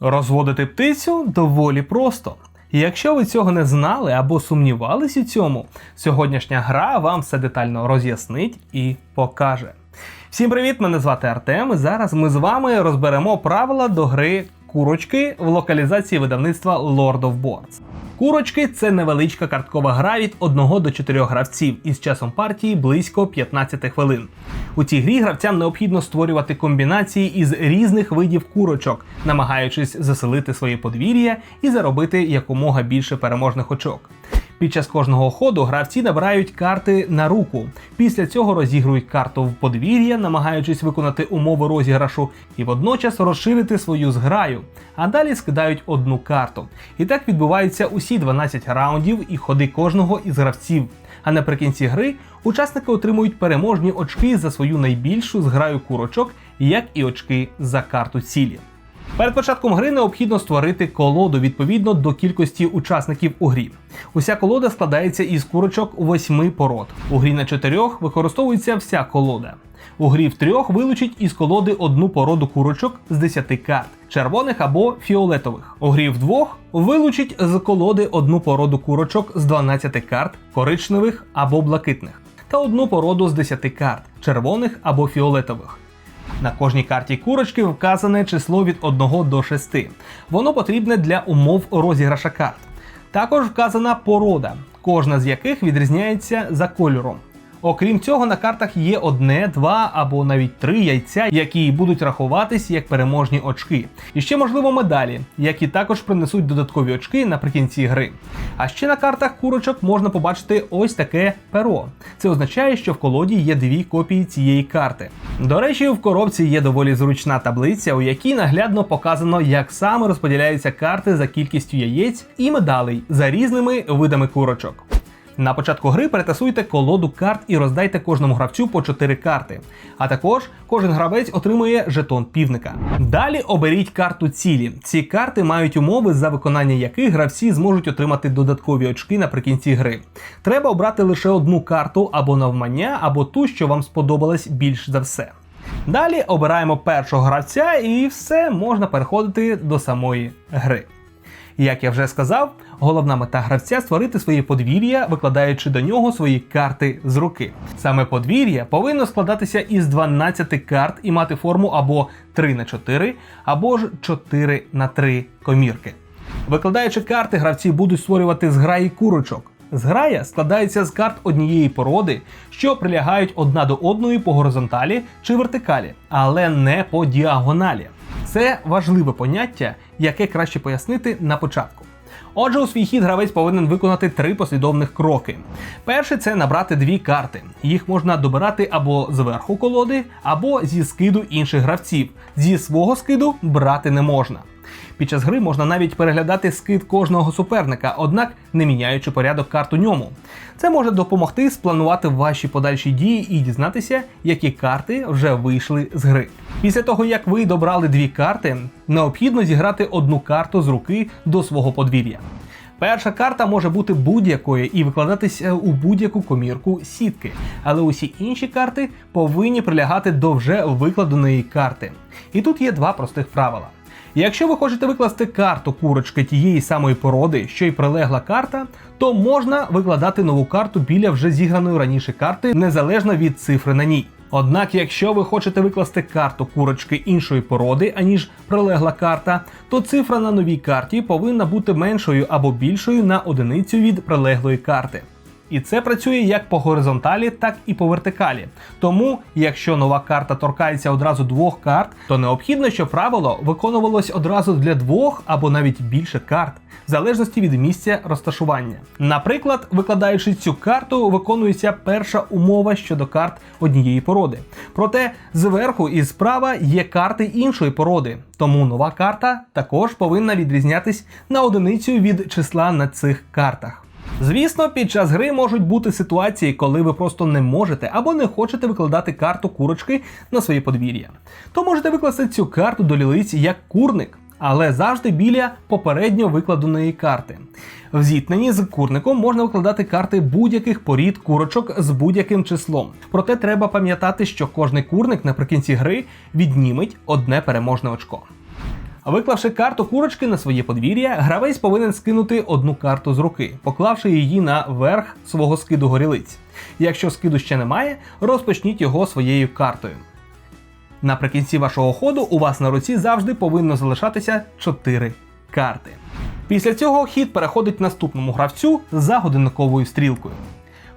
Розводити птицю доволі просто. Якщо ви цього не знали або сумнівались у цьому, сьогоднішня гра вам все детально роз'яснить і покаже. Всім привіт! Мене звати Артем. і Зараз ми з вами розберемо правила до гри курочки в локалізації видавництва Lord of Boards. Курочки це невеличка карткова гра від 1 до 4 гравців із часом партії близько 15 хвилин. У цій грі гравцям необхідно створювати комбінації із різних видів курочок, намагаючись заселити своє подвір'я і заробити якомога більше переможних очок. Під час кожного ходу гравці набирають карти на руку. Після цього розігрують карту в подвір'я, намагаючись виконати умови розіграшу, і водночас розширити свою зграю. А далі скидають одну карту. І так відбуваються усі 12 раундів і ходи кожного із гравців. А наприкінці гри учасники отримують переможні очки за свою найбільшу зграю курочок, як і очки за карту цілі. Перед початком гри необхідно створити колоду відповідно до кількості учасників у грі. Уся колода складається із курочок восьми пород. У грі на чотирьох використовується вся колода. У грі в трьох вилучить із колоди одну породу курочок з 10 карт червоних або фіолетових. У грі в двох вилучить з колоди одну породу курочок з 12 карт коричневих або блакитних, та одну породу з 10 карт червоних або фіолетових. На кожній карті курочки вказане число від 1 до 6. Воно потрібне для умов розіграша карт. Також вказана порода, кожна з яких відрізняється за кольором. Окрім цього, на картах є одне, два або навіть три яйця, які будуть рахуватись як переможні очки. І ще можливо медалі, які також принесуть додаткові очки наприкінці гри. А ще на картах курочок можна побачити ось таке перо. Це означає, що в колоді є дві копії цієї карти. До речі, в коробці є доволі зручна таблиця, у якій наглядно показано, як саме розподіляються карти за кількістю яєць і медалей за різними видами курочок. На початку гри перетасуйте колоду карт і роздайте кожному гравцю по 4 карти. А також кожен гравець отримує жетон півника. Далі оберіть карту цілі. Ці карти мають умови, за виконання яких гравці зможуть отримати додаткові очки наприкінці гри. Треба обрати лише одну карту або навмання, або ту, що вам сподобалась більш за все. Далі обираємо першого гравця, і все можна переходити до самої гри. Як я вже сказав, головна мета гравця створити своє подвір'я, викладаючи до нього свої карти з руки. Саме подвір'я повинно складатися із 12 карт і мати форму або 3 на 4, або ж 4 на 3 комірки. Викладаючи карти, гравці будуть створювати зграї курочок. Зграя складається з карт однієї породи, що прилягають одна до одної по горизонталі чи вертикалі, але не по діагоналі. Це важливе поняття, яке краще пояснити на початку. Отже, у свій хід гравець повинен виконати три послідовних кроки. Перший це набрати дві карти. Їх можна добирати або зверху колоди, або зі скиду інших гравців. Зі свого скиду брати не можна. Під час гри можна навіть переглядати скид кожного суперника, однак не міняючи порядок карт у ньому. Це може допомогти спланувати ваші подальші дії і дізнатися, які карти вже вийшли з гри. Після того, як ви добрали дві карти, необхідно зіграти одну карту з руки до свого подвір'я. Перша карта може бути будь-якою і викладатися у будь-яку комірку сітки, але усі інші карти повинні прилягати до вже викладеної карти. І тут є два простих правила. Якщо ви хочете викласти карту курочки тієї самої породи, що й прилегла карта, то можна викладати нову карту біля вже зіграної раніше карти, незалежно від цифри на ній. Однак, якщо ви хочете викласти карту курочки іншої породи, аніж прилегла карта, то цифра на новій карті повинна бути меншою або більшою на одиницю від прилеглої карти. І це працює як по горизонталі, так і по вертикалі. Тому, якщо нова карта торкається одразу двох карт, то необхідно, щоб правило виконувалось одразу для двох або навіть більше карт, в залежності від місця розташування. Наприклад, викладаючи цю карту, виконується перша умова щодо карт однієї породи. Проте зверху і справа є карти іншої породи, тому нова карта також повинна відрізнятись на одиницю від числа на цих картах. Звісно, під час гри можуть бути ситуації, коли ви просто не можете або не хочете викладати карту курочки на своє подвір'я. То можете викласти цю карту до лілиць як курник. Але завжди біля попередньо викладеної карти. В зіткненні з курником можна викладати карти будь-яких порід курочок з будь-яким числом. Проте треба пам'ятати, що кожний курник наприкінці гри відніметь одне переможне очко. Виклавши карту курочки на своє подвір'я, гравець повинен скинути одну карту з руки, поклавши її на верх свого скиду горілиць. Якщо скиду ще немає, розпочніть його своєю картою. Наприкінці вашого ходу у вас на руці завжди повинно залишатися 4 карти. Після цього хід переходить наступному гравцю за годинниковою стрілкою.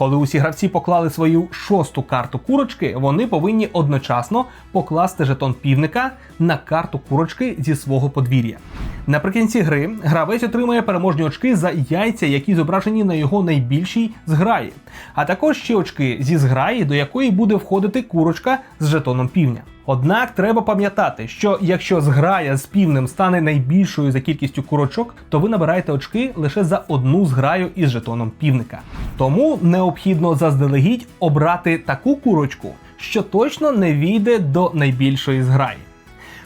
Коли усі гравці поклали свою шосту карту курочки, вони повинні одночасно покласти жетон півника на карту курочки зі свого подвір'я. Наприкінці гри гравець отримує переможні очки за яйця, які зображені на його найбільшій зграї, а також ще очки зі зграї, до якої буде входити курочка з жетоном півня. Однак треба пам'ятати, що якщо зграя з півнем стане найбільшою за кількістю курочок, то ви набираєте очки лише за одну зграю із жетоном півника. Тому необхідно заздалегідь обрати таку курочку, що точно не війде до найбільшої зграї.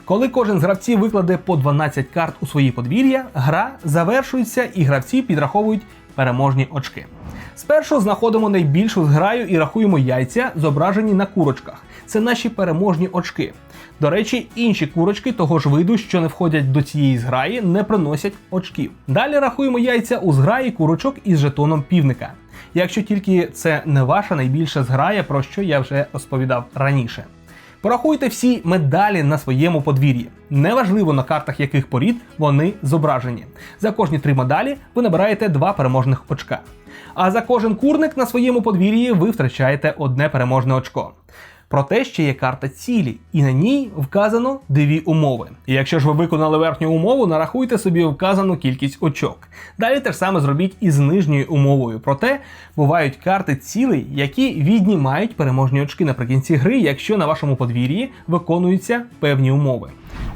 Коли кожен з гравців викладе по 12 карт у свої подвір'я, гра завершується і гравці підраховують переможні очки. Спершу знаходимо найбільшу зграю і рахуємо яйця, зображені на курочках. Це наші переможні очки. До речі, інші курочки того ж виду, що не входять до цієї зграї, не приносять очків. Далі рахуємо яйця у зграї курочок із жетоном півника. Якщо тільки це не ваша найбільша зграя, про що я вже розповідав раніше. Порахуйте всі медалі на своєму подвір'ї. Неважливо на картах яких порід вони зображені. За кожні три медалі ви набираєте два переможних очка. А за кожен курник на своєму подвір'ї ви втрачаєте одне переможне очко. Проте ще є карта цілі, і на ній вказано дві умови. І якщо ж ви виконали верхню умову, нарахуйте собі вказану кількість очок. Далі те ж саме зробіть і з нижньою умовою. Проте бувають карти цілей, які віднімають переможні очки наприкінці гри, якщо на вашому подвір'ї виконуються певні умови.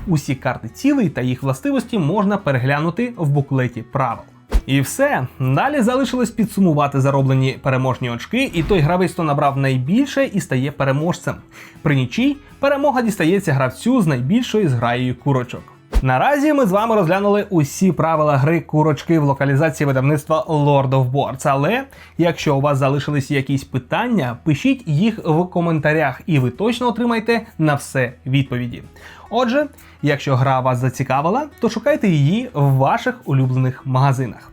Усі карти цілей та їх властивості можна переглянути в буклеті правил. І все. Далі залишилось підсумувати зароблені переможні очки, і той гравець, хто набрав найбільше і стає переможцем. При нічій перемога дістається гравцю з найбільшою зграєю курочок. Наразі ми з вами розглянули усі правила гри курочки в локалізації видавництва Lord of Boards. Але якщо у вас залишились якісь питання, пишіть їх в коментарях, і ви точно отримаєте на все відповіді. Отже, якщо гра вас зацікавила, то шукайте її в ваших улюблених магазинах.